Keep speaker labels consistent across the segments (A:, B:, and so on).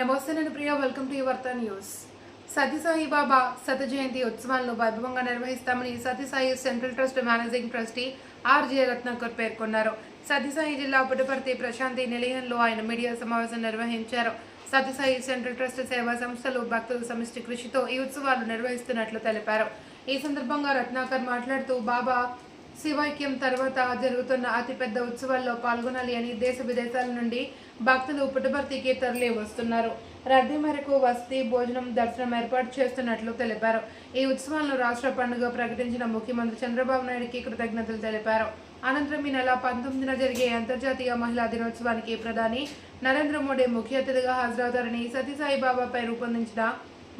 A: నమస్తే నేను Priya welcome to యువర్త న్యూస్ సత్యసాయి బాబా శత జయంతి ఉత్సవాలను వైభవంగా నిర్వహిస్తామని Sathya Sai central trust managing trustee RJ Ratnakar పేర్కొన్నారు. సత్యసాయి జిల్లా పుట్టపర్తి ప్రశాంతి నిలయంలో ఆయన మీడియా సమావేశం నిర్వహించారు. సత్యసాయి సెంట్రల్ ట్రస్ట్ సేవా సంస్థలు భక్తుల సమిష్టి కృషితో ఈ ఉత్సవాలు నిర్వహిస్తున్నట్లు తెలిపారు. ఈ సందర్భంగా రత్నాకర్ మాట్లాడుతూ బాబా శివైక్యం తర్వాత జరుగుతున్న అతిపెద్ద ఉత్సవాల్లో పాల్గొనాలి అని దేశ విదేశాల నుండి భక్తులు పుట్టపర్తికి తరలి వస్తున్నారు. రద్దీ మేరకు వసతి భోజనం దర్శనం ఏర్పాటు చేస్తున్నట్లు తెలిపారు. ఈ ఉత్సవాలను రాష్ట్ర పండుగ ప్రకటించిన ముఖ్యమంత్రి చంద్రబాబు నాయుడికి కృతజ్ఞతలు తెలిపారు. అనంతరం ఈ నెల పంతొమ్మిదిన జరిగే అంతర్జాతీయ మహిళా దినోత్సవానికి ప్రధాని నరేంద్ర మోడీ ముఖ్య అతిథిగా హాజరవుతారని సతీసాయి బాబాపై రూపొందించిన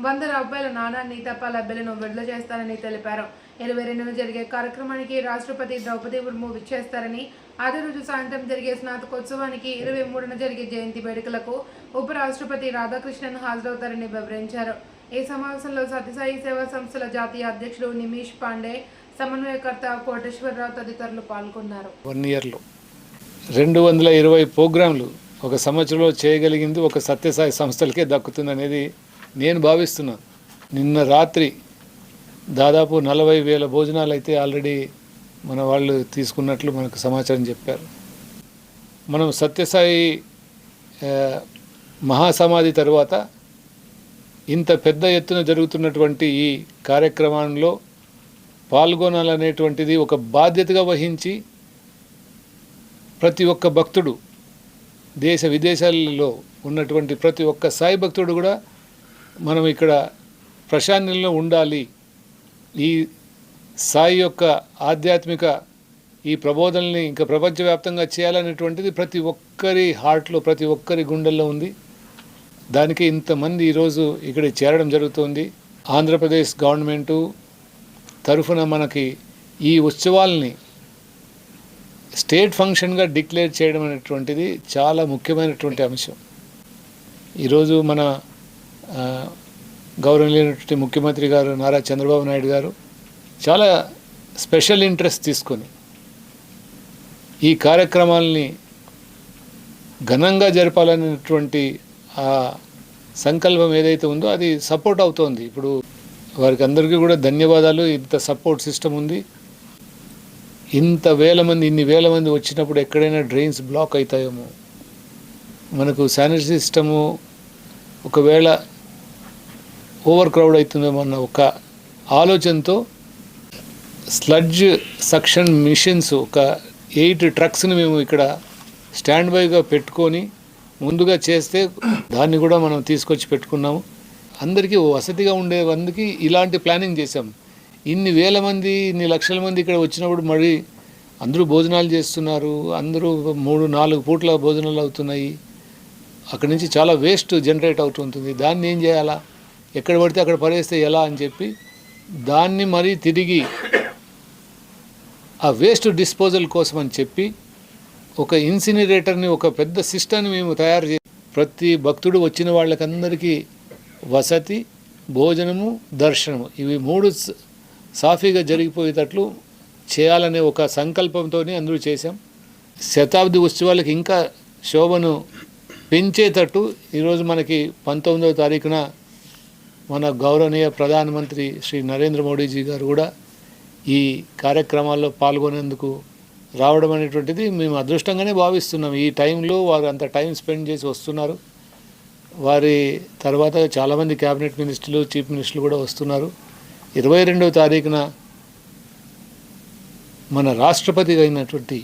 A: వంద రూపాయల నాణాన్ని తప్ప లబ్బెలను విడుదల చేస్తారని తెలిపారు. ఇరవై రెండున జరిగే కార్యక్రమానికి రాష్ట్రపతి ద్రౌపది ముర్ము విచ్చేస్తారని అదే రోజు సాయంత్రం జరిగే స్నాతకోత్సవానికి ఇరవై మూడున జరిగే జయంతి వేడుకలకు ఉపరాష్ట్రపతి రాధాకృష్ణన్ హాజరవుతారని వివరించారు. ఈ సమావేశంలో సత్యసాయి సేవా సంస్థల జాతీయ అధ్యక్షుడు నిమీష్ పాండే సమన్వయకర్త కోటేశ్వరరావు తదితరులు పాల్గొన్నారు.
B: వన్ ఇయర్లో రెండు వందల ఇరవై ప్రోగ్రాంలు ఒక సంవత్సరంలో చేయగలిగింది ఒక సత్యసాయి సంస్థలకే దక్కుతుంది అనేది నేను భావిస్తున్నాను నిన్న రాత్రి దాదాపు నలభై వేల భోజనాలు అయితే ఆల్రెడీ మన వాళ్ళు తీసుకున్నట్లు మనకు సమాచారం చెప్పారు. మనం సత్యసాయి మహాసమాధి తర్వాత ఇంత పెద్ద ఎత్తున జరుగుతున్నటువంటి ఈ కార్యక్రమంలో పాల్గొనాలనేటువంటిది ఒక బాధ్యతగా వహించి ప్రతి ఒక్క భక్తుడు దేశ విదేశాలలో ఉన్నటువంటి ప్రతి ఒక్క సాయి భక్తుడు కూడా మనం ఇక్కడ ప్రశాంతంలో ఉండాలి. ఈ సాయి యొక్క ఆధ్యాత్మిక ఈ ప్రబోధనల్ని ఇంకా ప్రపంచవ్యాప్తంగా చేయాలనేటువంటిది ప్రతి ఒక్కరి హార్ట్లో ప్రతి ఒక్కరి గుండెల్లో ఉంది. దానికి ఇంతమంది ఈరోజు ఇక్కడ చేరడం జరుగుతుంది. ఆంధ్రప్రదేశ్ గవర్నమెంటు తరఫున మనకి ఈ ఉత్సవాల్ని స్టేట్ ఫంక్షన్గా డిక్లేర్ చేయడం అనేటువంటిది చాలా ముఖ్యమైనటువంటి అంశం. ఈరోజు మన గౌరవనీయులైనటువంటి ముఖ్యమంత్రి గారు నారా చంద్రబాబు నాయుడు గారు చాలా స్పెషల్ ఇంట్రెస్ట్ తీసుకొని ఈ కార్యక్రమాల్ని ఘనంగా జరపాలనేటువంటి ఆ సంకల్పం ఏదైతే ఉందో అది సపోర్ట్ అవుతోంది. ఇప్పుడు వారికి అందరికీ కూడా ధన్యవాదాలు. ఇంత సపోర్ట్ సిస్టమ్ ఉంది. ఇంత వేల మంది ఇన్ని వేల మంది వచ్చినప్పుడు ఎక్కడైనా డ్రైన్స్ బ్లాక్ అవుతాయేమో. మనకు శానిటరీ సిస్టము ఒకవేళ ఓవర్ క్రౌడ్ అవుతుందేమో అన్న ఒక ఆలోచనతో స్లడ్జ్ సక్షన్ మిషన్స్ ఒక ఎయిట్ ట్రక్స్ని మేము ఇక్కడ స్టాండ్ బైగా పెట్టుకొని ముందుగా చేస్తే దాన్ని కూడా మనం తీసుకొచ్చి పెట్టుకున్నాము. అందరికీ వసతిగా ఉండే మందికి ఇలాంటి ప్లానింగ్ చేసాం ఇన్ని వేల మంది ఇన్ని లక్షల మంది ఇక్కడ వచ్చినప్పుడు మరీ అందరూ భోజనాలు చేస్తున్నారు. అందరూ మూడు నాలుగు పూట్ల భోజనాలు అవుతున్నాయి. అక్కడి నుంచి చాలా వేస్ట్ జనరేట్ అవుతుంటుంది దాన్ని ఏం చేయాలా? ఎక్కడ పడితే అక్కడ పడేస్తే ఎలా అని చెప్పి దాన్ని మరీ తిరిగి ఆ వేస్ట్ డిస్పోజల్ కోసం అని చెప్పి ఒక ఇన్సినరేటర్ని ఒక పెద్ద సిస్టమ్ని మేము తయారు చేసి ప్రతి భక్తుడు వచ్చిన వాళ్ళకందరికీ వసతి భోజనము దర్శనము. ఇవి మూడు సాఫీగా జరిగిపోయేటట్లు చేయాలనే ఒక సంకల్పంతో అందరూ చేశాం. శతాబ్ది ఉత్సవాలకు ఇంకా శోభను పెంచేటట్టు ఈరోజు మనకి పంతొమ్మిదవ తారీఖున మన గౌరవనీయ ప్రధానమంత్రి శ్రీ నరేంద్ర మోడీజీ గారు కూడా ఈ కార్యక్రమాల్లో పాల్గొనేందుకు రావడం అనేటువంటిది మేము అదృష్టంగానే భావిస్తున్నాం. ఈ టైంలో వారు అంత టైం స్పెండ్ చేసి వస్తున్నారు. వారి తర్వాత చాలామంది క్యాబినెట్ మినిస్టర్లు చీఫ్ మినిస్టర్లు కూడా వస్తున్నారు. ఇరవై రెండవ తారీఖున మన రాష్ట్రపతి అయినటువంటి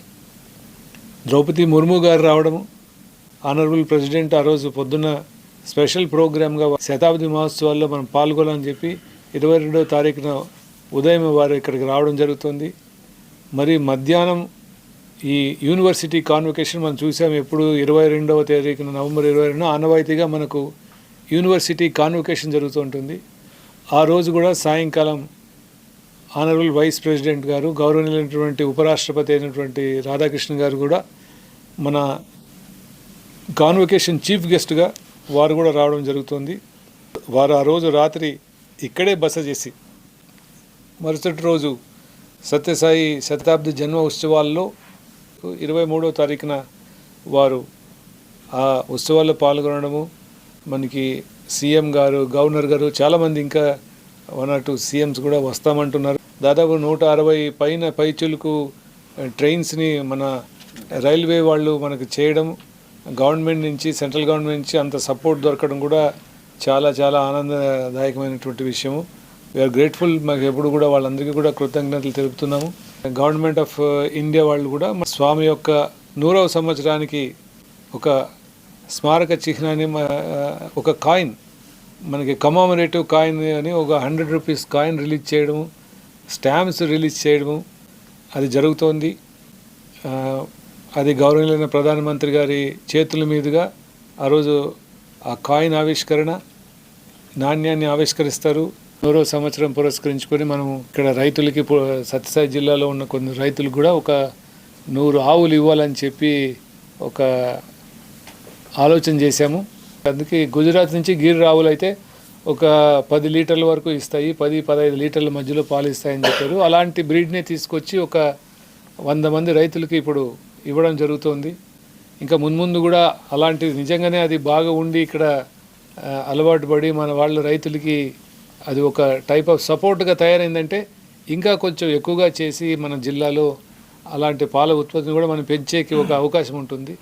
B: ద్రౌపది ముర్ము గారు రావడము ఆనరబుల్ ప్రెసిడెంట్ ఆ రోజు పొద్దున్న స్పెషల్ ప్రోగ్రామ్గా శతాబ్ది మహోత్సవాల్లో మనం పాల్గొనాలని చెప్పి ఇరవై రెండవ తారీఖున ఉదయం వారు ఇక్కడికి రావడం జరుగుతుంది. మరి మధ్యాహ్నం ఈ యూనివర్సిటీ కాన్వకేషన్ మనం చూసాం ఎప్పుడు ఇరవై రెండవ తారీఖున నవంబర్ ఇరవై రెండు ఆనవాయితీగా మనకు యూనివర్సిటీ కాన్వకేషన్ జరుగుతూ ఉంటుంది. ఆ రోజు కూడా సాయంకాలం ఆనరబుల్ వైస్ ప్రెసిడెంట్ గారు గౌరవనీయులైనటువంటి ఉపరాష్ట్రపతి అయినటువంటి రాధాకృష్ణ గారు కూడా మన కాన్వకేషన్ చీఫ్ గెస్ట్గా వారు కూడా రావడం జరుగుతుంది. వారు ఆ రోజు రాత్రి ఇక్కడే బస చేసి మరుసటి రోజు సత్యసాయి శతాబ్ది జన్మ ఉత్సవాల్లో ఇరవై మూడో తారీఖున వారు ఆ ఉత్సవాల్లో పాల్గొనడము. మనకి సీఎం గారు గవర్నర్ గారు చాలామంది ఇంకా వన్ ఆర్ టూ సీఎంస్ కూడా వస్తామంటున్నారు. దాదాపు నూట అరవై పైన పైచులకు ట్రైన్స్ని మన రైల్వే వాళ్ళు మనకు చేయడం గవర్నమెంట్ నుంచి సెంట్రల్ గవర్నమెంట్ నుంచి అంత సపోర్ట్ దొరకడం కూడా చాలా చాలా ఆనందదాయకమైనటువంటి విషయము. వీఆర్ గ్రేట్ఫుల్ మాకు ఎప్పుడు కూడా వాళ్ళందరికీ కూడా కృతజ్ఞతలు తెలుపుతున్నాము. గవర్నమెంట్ ఆఫ్ ఇండియా వాళ్ళు కూడా మన స్వామి యొక్క నూరవ సంవత్సరానికి ఒక స్మారక చిహ్నాన్ని uh, ఒక కాయిన్ మనకి కమామరేటివ్ కాయిన్ అని ఒక హండ్రెడ్ రూపీస్ కాయిన్ రిలీజ్ చేయడము స్టాంప్స్ రిలీజ్ చేయడము అది జరుగుతోంది. Uh, అది గౌరవనీయులైన ప్రధానమంత్రి గారి చేతుల మీదుగా ఆ రోజు ఆ కాయిన్ ఆవిష్కరణ నాణ్యాన్ని ఆవిష్కరిస్తారు. నూరో సంవత్సరం పురస్కరించుకొని మనం ఇక్కడ రైతులకి సత్యసాయి జిల్లాలో ఉన్న కొన్ని రైతులకు కూడా ఒక నూరు ఆవులు ఇవ్వాలని చెప్పి ఒక ఆలోచన చేశాము. అందుకే గుజరాత్ నుంచి గిరి ఆవులు అయితే ఒక పది లీటర్ల వరకు ఇస్తాయి పది పదహైదు లీటర్ల మధ్యలో పాలు ఇస్తాయని చెప్పారు. అలాంటి బ్రీడ్నే తీసుకొచ్చి ఒక వంద మంది రైతులకి ఇప్పుడు ఇవ్వడం జరుగుతోంది. ఇంకా మున్ముందు కూడా అలాంటిది నిజంగానే అది బాగా ఉండి ఇక్కడ అలవాటు పడి మన వాళ్ళ రైతులకి అది ఒక టైప్ ఆఫ్ సపోర్ట్గా తయారైందంటే ఇంకా కొంచెం ఎక్కువగా చేసి మన జిల్లాలో అలాంటి పాల ఉత్పత్తిని కూడా మనం పెంచేకి ఒక అవకాశం ఉంటుంది.